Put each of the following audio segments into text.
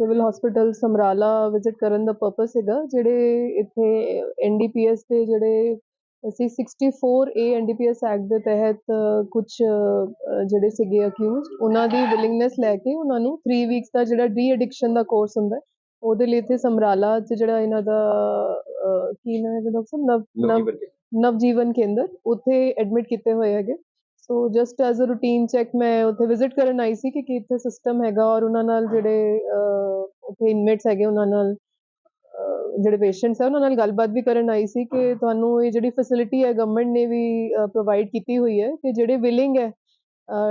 Civil hospital Samrala visit ਕਰਨ ਦਾ purpose ਹੈਗਾ ਜਿਹੜੇ ਇੱਥੇ ਐਨਡੀਪੀਐਸ ਦੇ ਜਿਹੜੇ ਅਸੀਂ 64 ਏ ਐਨਡੀਪੀਐਸ ਐਕਟ ਦੇ ਤਹਿਤ ਕੁਝ ਜਿਹੜੇ ਸੀਗੇ ਅਕਿਊਜ਼ਡ ਉਹਨਾਂ ਦੀ ਵਿਲਿੰਗਨੈਸ ਲੈ ਕੇ ਉਹਨਾਂ ਨੂੰ 3 ਵੀਕਸ ਦਾ ਜਿਹੜਾ ਡੀ ਐਡਿਕਸ਼ਨ ਦਾ ਕੋਰਸ ਹੁੰਦਾ ਉਹਦੇ ਲਈ ਇੱਥੇ ਸਮਰਾਲਾ 'ਚ ਜਿਹੜਾ ਇਹਨਾਂ ਦਾ ਕੀ ਨਾਮ ਹੈ ਡਾਕਟਰ ਸਾਹਿਬ? ਨਵ ਨਵ ਨਵਜੀਵਨ ਕੇਂਦਰ। ਉੱਥੇ ਐਡਮਿਟ ਕੀਤੇ ਹੋਏ ਹੈਗੇ। So just as a routine check ਮੈਂ ਉੱਥੇ ਵਿਜ਼ਿਟ ਕਰਨ ਆਈ ਸੀ ਕਿ ਕੀ ਇੱਥੇ ਸਿਸਟਮ ਹੈਗਾ ਔਰ ਉਹਨਾਂ ਨਾਲ ਜਿਹੜੇ ਉੱਥੇ ਇਨਮੇਟਸ ਹੈਗੇ ਉਹਨਾਂ ਨਾਲ ਜਿਹੜੇ ਪੇਸ਼ੈਂਟਸ ਹੈ ਉਹਨਾਂ ਨਾਲ ਗੱਲਬਾਤ ਵੀ ਕਰਨ ਆਈ ਸੀ ਕਿ ਤੁਹਾਨੂੰ ਇਹ ਜਿਹੜੀ ਫੈਸਿਲਿਟੀ ਹੈ ਗਵਰਨਮੈਂਟ ਨੇ ਵੀ ਪ੍ਰੋਵਾਈਡ ਕੀਤੀ ਹੋਈ ਹੈ ਕਿ ਜਿਹੜੇ ਵਿਲਿੰਗ ਹੈ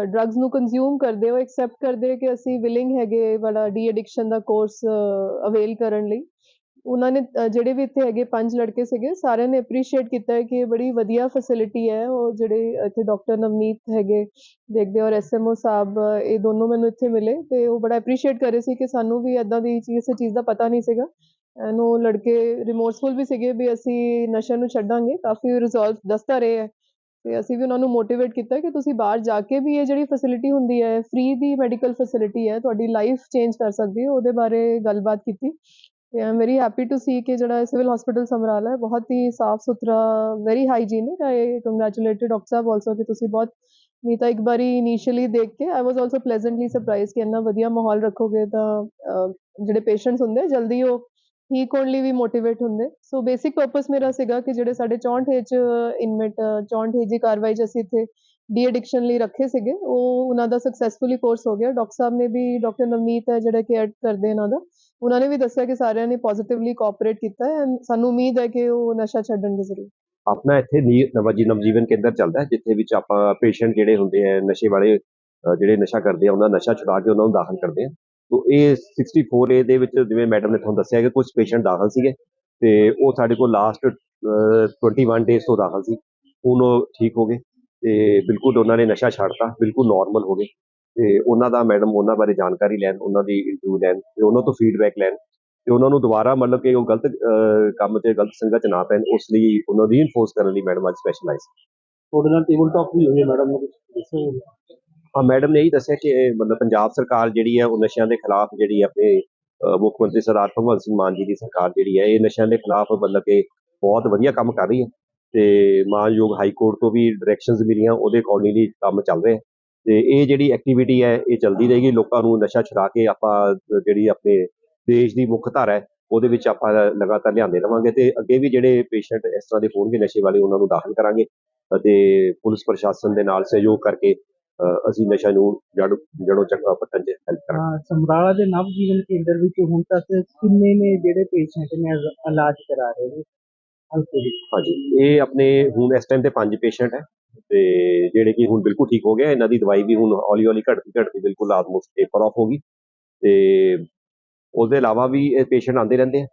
ਡਰੱਗਸ ਨੂੰ ਕੰਜ਼ਿਊਮ ਕਰਦੇ ਹੋ ਐਕਸੈਪਟ ਕਰਦੇ ਕਿ ਅਸੀਂ ਵਿਲਿੰਗ ਹੈਗੇ ਵਾਲਾ ਡੀ ਐਡਿਕਸ਼ਨ ਦਾ ਕੋਰਸ ਅਵੇਲ ਕਰਨ ਲਈ। ਉਹਨਾਂ ਨੇ ਜਿਹੜੇ ਵੀ ਇੱਥੇ ਹੈਗੇ ਪੰਜ ਲੜਕੇ ਸੀਗੇ, ਸਾਰਿਆਂ ਨੇ ਅਪਰੀਸ਼ੀਏਟ ਕੀਤਾ ਹੈ ਕਿ ਇਹ ਬੜੀ ਵਧੀਆ ਫੈਸਿਲਿਟੀ ਹੈ। ਉਹ ਜਿਹੜੇ ਇੱਥੇ ਡਾਕਟਰ ਨਵਨੀਤ ਹੈਗੇ, ਦੇਖਦੇ ਔਰ ਐਸਐਮਓ ਸਾਹਿਬ, ਇਹ ਦੋਨੋਂ ਮੈਨੂੰ ਇੱਥੇ ਮਿਲੇ ਤੇ ਉਹ ਬੜਾ ਅਪਰੀਸ਼ੀਏਟ ਕਰ ਰਹੇ ਸੀ ਕਿ ਸਾਨੂੰ ਵੀ ਇਦਾਂ ਦੀ ਚੀਜ਼ ਕਿਸੇ ਚੀਜ਼ ਦਾ ਪਤਾ ਨਹੀਂ ਸੀਗਾ। ਐਨ ਉਹ ਲੜਕੇ ਰਿਮੋਰਸਫੁਲ ਵੀ ਸੀਗੇ ਵੀ ਅਸੀਂ ਨਸ਼ਾ ਨੂੰ ਛੱਡਾਂਗੇ, ਕਾਫੀ ਰਿਜ਼ੋਲਵ ਦੱਸਦਾ ਰਹੇ ਹੈ। ਤੇ ਅਸੀਂ ਵੀ ਉਹਨਾਂ ਨੂੰ ਮੋਟੀਵੇਟ ਕੀਤਾ ਕਿ ਤੁਸੀਂ ਬਾਹਰ ਜਾ ਕੇ ਵੀ ਇਹ ਜਿਹੜੀ ਫੈਸਿਲਿਟੀ ਹੁੰਦੀ ਹੈ ਫ੍ਰੀ ਦੀ ਮੈਡੀਕਲ ਫੈਸਿਲਿਟੀ ਹੈ, ਤੁਹਾਡੀ ਲਾਈਫ ਚੇਂਜ ਕਰ ਸਕਦੀ ਹੈ, ਉਹਦੇ ਬਾਰੇ ਗੱਲਬਾਤ ਕੀਤੀ। ਤੇ I am very happy to see ਕਿ ਜਿਹੜਾ ਸਿਵਲ ਹਸਪੀਟਲ ਸਮਰਾਲਾ ਹੈ, ਬਹੁਤ ਹੀ ਸਾਫ਼ ਸੁਥਰਾ very hygienic I congratulated doctor Sahib also ਕਿ ਤੁਸੀਂ ਬਹੁਤ ਨਹੀਂ ਤਾਂ ਇੱਕ ਵਾਰੀ ਇਨੀਸ਼ੀਅਲੀ ਦੇਖ ਕੇ ਆਈ ਵਾਸ ਆਲਸੋ ਪਲੇਜ਼ੈਂਟਲੀ ਸਰਪ੍ਰਾਈਜ਼ ਕਿ ਇੰਨਾ ਵਧੀਆ ਮਾਹੌਲ ਰੱਖੋਗੇ ਤਾਂ ਜਿਹੜੇ ਪੇਸ਼ੈਂਟਸ ਹੁੰਦੇ ਜਲਦੀ ਉਹ ਠੀਕ ਹੋਣ ਲਈ ਵੀ ਮੋਟੀਵੇਟ ਹੁੰਦੇ। ਸੋ ਬੇਸਿਕ ਪਰਪਸ ਮੇਰਾ ਸੀਗਾ ਕਿ ਜਿਹੜੇ ਸਾਡੇ 64 ਏਜ ਇਨਮੇਟ 64 ਏਜ ਦੀ ਕਾਰਵਾਈ 'ਚ ਅਸੀਂ ਇੱਥੇ ਡੀ ਐਡਿਕਸ਼ਨ ਲਈ ਰੱਖੇ ਸੀਗੇ, ਉਹ ਉਹਨਾਂ ਦਾ ਸਕਸੈਸਫੁਲੀ ਕੋਰਸ ਹੋ ਗਿਆ। ਡਾਕਟਰ ਸਾਹਿਬ ਨੇ ਵੀ ਡਾਕਟਰ ਨਵਨੀਤ ਹੈ, ਜਿਹੜੇ ਕੇਅਰ ਕਰਦੇ ਇਹਨਾਂ ਦਾ ਉਹਨਾਂ ਨੇ ਵੀ ਦੱਸਿਆ ਕਿ ਸਾਰਿਆਂ ਨੇ ਪੋਜ਼ਿਟਿਵਲੀ ਕੋਆਪਰੇਟ ਕੀਤਾ ਹੈ and ਸਾਨੂੰ ਉਮੀਦ ਹੈ ਕਿ ਉਹ ਨਸ਼ਾ ਛੱਡਣਗੇ ਜ਼ਰੂਰ ਆਪਣਾ ਇੱਥੇ ਨਵਜੀ ਨਵਜੀਵਨ ਕੇਂਦਰ ਚੱਲਦਾ ਹੈ, ਜਿੱਥੇ ਵਿੱਚ ਆਪਾਂ ਪੇਸ਼ੈਂਟ ਜਿਹੜੇ ਹੁੰਦੇ ਆ, ਨਸ਼ੇ ਵਾਲੇ ਜਿਹੜੇ ਨਸ਼ਾ ਕਰਦੇ ਆ, ਉਹਨਾਂ ਨਸ਼ਾ ਛੁਡਾ ਕੇ ਉਹਨਾਂ ਨੂੰ ਦਾਖਲ ਕਰਦੇ ਆ। ਤੋਂ ਇਹ 64 ਦੇ ਵਿੱਚ ਜਿਵੇਂ ਮੈਡਮ ਨੇ ਤੁਹਾਨੂੰ ਦੱਸਿਆ ਕਿ ਕੁਝ ਪੇਸ਼ੈਂਟ ਦਾਖਲ ਸੀਗੇ ਤੇ ਉਹ ਸਾਡੇ ਕੋਲ ਲਾਸਟ 21 ਡੇਜ਼ ਤੋਂ ਦਾਖਲ ਸੀ। ਹੁਣ ਉਹ ਠੀਕ ਹੋ ਗਏ ਤੇ ਬਿਲਕੁਲ ਉਹਨਾਂ ਨੇ ਨਸ਼ਾ ਛੱਡਤਾ, ਬਿਲਕੁਲ ਨਾਰਮਲ ਹੋ ਗਏ। ਤੇ ਉਹਨਾਂ ਦਾ ਮੈਡਮ ਉਹਨਾਂ ਬਾਰੇ ਜਾਣਕਾਰੀ ਲੈਣ ਉਹਨਾਂ ਦੀ ਇੰਟਰਵਿਊ ਲੈਣ ਤੇ ਉਹਨਾਂ ਤੋਂ ਫੀਡਬੈਕ ਲੈਣ ਤੇ ਉਹਨਾਂ ਨੂੰ ਦੁਬਾਰਾ ਮਤਲਬ ਕਿ ਉਹ ਗਲਤ ਕੰਮ ਤੇ ਗਲਤ ਸੰਗਤ ਚ ਨਾ ਪੈਣ ਉਸ ਲਈ ਉਹਨਾਂ ਨੂੰ ਰੀਇਨਫੋਰਸ ਕਰਨ ਲਈ ਮੈਡਮ ਅੱਜ ਸਪੈਸ਼ਲਾਈਜ਼ ਤੁਹਾਡੇ ਨਾਲ ਟੇਬਲ ਟਾਕ ਵੀ ਹੋਈ ਹੈ ਮੈਡਮ ਨੇ ਕੁਝ ਦੱਸਿਆ ਹਾਂ ਮੈਡਮ ਨੇ ਇਹੀ ਦੱਸਿਆ ਕਿ ਮਤਲਬ ਪੰਜਾਬ ਸਰਕਾਰ ਜਿਹੜੀ ਹੈ ਉਹ ਨਸ਼ਿਆਂ ਦੇ ਖਿਲਾਫ ਜਿਹੜੀ ਆਪਣੇ ਮੁੱਖ ਮੰਤਰੀ ਸਰਦਾਰ ਭਗਵੰਤ ਸਿੰਘ ਮਾਨ ਜੀ ਦੀ ਸਰਕਾਰ ਜਿਹੜੀ ਹੈ ਇਹ ਨਸ਼ਿਆਂ ਦੇ ਖਿਲਾਫ ਮਤਲਬ ਕਿ ਬਹੁਤ ਵਧੀਆ ਕੰਮ ਕਰ ਰਹੀ ਹੈ ਤੇ ਮਾਨਯੋਗ ਹਾਈ ਕੋਰਟ ਤੋਂ ਵੀ ਡਾਇਰੈਕਸ਼ਨਸ ਮਿਲੀਆਂ ਉਹਦੇ ਅਕੋਰਡਿੰਗਲੀ ਕੰਮ ਚੱਲ ਰਿਹਾ ਹੈ। ਤੇ ਇਹ ਜਿਹੜੀ ਐਕਟੀਵਿਟੀ ਹੈ ਇਹ ਚੱਲਦੀ ਰਹੇਗੀ। ਲੋਕਾਂ ਨੂੰ ਨਸ਼ਾ ਛੁਡਾ ਕੇ ਆਪਾਂ ਜਿਹੜੀ ਆਪਣੇ ਦੇਸ਼ ਦੀ ਮੁੱਖ ਧਾਰਾ ਹੈ ਉਹਦੇ ਵਿੱਚ ਆਪਾਂ ਲਗਾਤਾਰ ਲਿਆਂਦੇ ਰਵਾਂਗੇ ਤੇ ਅੱਗੇ ਵੀ ਜਿਹੜੇ ਪੇਸ਼ੈਂਟ ਇਸ ਤਰ੍ਹਾਂ ਦੇ ਹੋਣਗੇ ਨਸ਼ੇ ਵਾਲੇ ਉਹਨਾਂ ਨੂੰ ਦਾਖਲ ਕਰਾਂਗੇ ਅਤੇ ਪੁਲਿਸ ਪ੍ਰਸ਼ਾਸਨ ਦੇ ਨਾਲ ਸਹਿਯੋਗ ਕਰਕੇ ਅਸੀਂ ਨਸ਼ਾ ਨੂੰ ਜੜ ਜੜੋਂ ਚੱਕਾ ਪੱਟਣ 'ਚ ਹੈਲਪ ਕਰਾਂਗੇ। ਹਾਂ ਸਮਰਾਲਾ ਦੇ ਨਵ ਜੀਵਨ ਕੇਂਦਰ ਵਿੱਚ ਹੁਣ ਤੱਕ ਕਿੰਨੇ ਨੇ ਜਿਹੜੇ ਪੇਸ਼ੈਂਟ ਨੇ ਇਲਾ- ਇਲਾਜ ਕਰਾ ਰਹੇ ਨੇ? ਹਾਂਜੀ ਇਹ ਆਪਣੇ ਹੁਣ ਇਸ ਟਾਈਮ ਤੇ ਪੰਜ ਪੇਸ਼ੈਂਟ ਹੈ। ਤੇ ਜਿਹੜੇ ਕਿ ਹੁਣ ਬਿਲਕੁਲ ਠੀਕ ਹੋ ਗਏ ਇਹਨਾਂ ਦੀ ਦਵਾਈ ਵੀ ਹੁਣ ਹੌਲੀ ਹੌਲੀ ਘਟਦੀ ਘਟਦੀ ਬਿਲਕੁਲ ਆਲਮੋਸਟ ਟੇਪਰ ਆਫ ਹੋ ਗਈ ਤੇ ਉਹਦੇ ਇਲਾਵਾ ਵੀ ਇਹ ਪੇਸ਼ੈਂਟ ਆਉਂਦੇ ਰਹਿੰਦੇ ਆ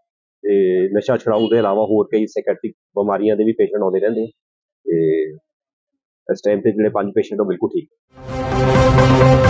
ਤੇ ਨਸ਼ਾ ਛੁਡਾਊ ਦੇ ਇਲਾਵਾ ਹੋਰ ਕਈ ਸਾਈਕੈਟ੍ਰਿਕ ਬਿਮਾਰੀਆਂ ਦੇ ਵੀ ਪੇਸ਼ੈਂਟ ਆਉਂਦੇ ਰਹਿੰਦੇ ਆ ਤੇ ਇਸ ਟਾਈਮ ਤੇ ਜਿਹੜੇ ਪੰਜ ਪੇਸ਼ੈਂਟ ਉਹ ਬਿਲਕੁਲ ਠੀਕ